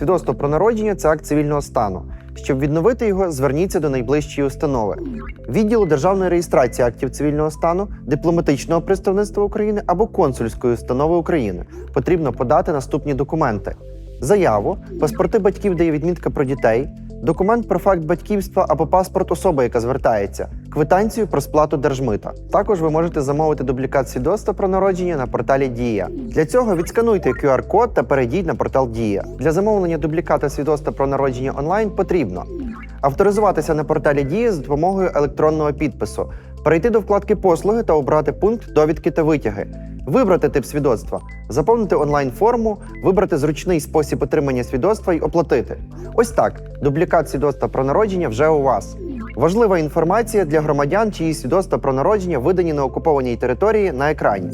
Свідоцтво про народження це акт цивільного стану. Щоб відновити його, зверніться до найближчої установи. Відділу державної реєстрації актів цивільного стану, дипломатичного представництва України або консульської установи України потрібно подати наступні документи: заяву, паспорти батьків, де є відмітка про дітей, документ про факт батьківства або паспорт особи, яка звертається, квитанцію про сплату держмита. Також ви можете замовити дублікат свідоцтва про народження на порталі Дія. Для цього відскануйте QR-код та перейдіть на портал Дія. Для замовлення дубліката свідоцтва про народження онлайн потрібно авторизуватися на порталі Дія з допомогою електронного підпису, перейти до вкладки Послуги та обрати пункт довідки та витяги. Вибрати тип свідоцтва, заповнити онлайн-форму, вибрати зручний спосіб отримання свідоцтва і оплатити. Ось так, дублікат свідоцтва про народження вже у вас. Важлива інформація для громадян, чиї свідоцтва про народження видані на окупованій території на екрані.